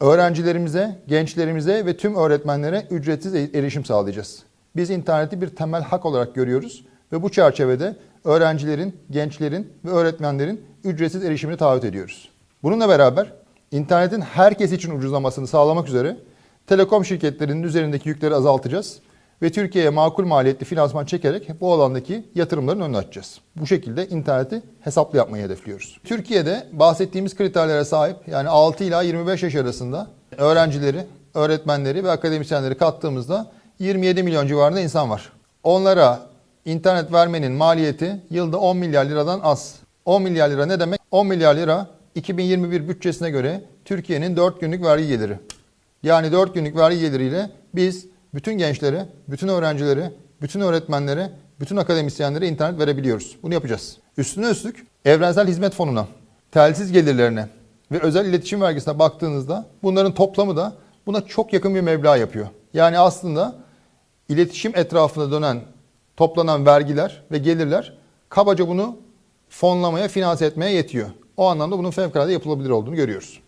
Öğrencilerimize, gençlerimize ve tüm öğretmenlere ücretsiz e- erişim sağlayacağız. Biz interneti bir temel hak olarak görüyoruz ve bu çerçevede öğrencilerin, gençlerin ve öğretmenlerin ücretsiz erişimini taahhüt ediyoruz. Bununla beraber internetin herkes için ucuzlamasını sağlamak üzere telekom şirketlerinin üzerindeki yükleri azaltacağız ve Türkiye'ye makul maliyetli finansman çekerek bu alandaki yatırımların önünü açacağız. Bu şekilde interneti hesaplı yapmayı hedefliyoruz. Türkiye'de bahsettiğimiz kriterlere sahip yani 6 ila 25 yaş arasında öğrencileri, öğretmenleri ve akademisyenleri kattığımızda 27 milyon civarında insan var. Onlara internet vermenin maliyeti yılda 10 milyar liradan az. 10 milyar lira ne demek? 10 milyar lira 2021 bütçesine göre Türkiye'nin 4 günlük vergi geliri. Yani 4 günlük vergi geliriyle biz bütün gençlere, bütün öğrencilere, bütün öğretmenlere, bütün akademisyenlere internet verebiliyoruz. Bunu yapacağız. Üstüne üstlük evrensel hizmet fonuna, telsiz gelirlerine ve özel iletişim vergisine baktığınızda bunların toplamı da buna çok yakın bir meblağ yapıyor. Yani aslında iletişim etrafında dönen, toplanan vergiler ve gelirler kabaca bunu fonlamaya, finanse etmeye yetiyor. O anlamda bunun fevkalade yapılabilir olduğunu görüyoruz.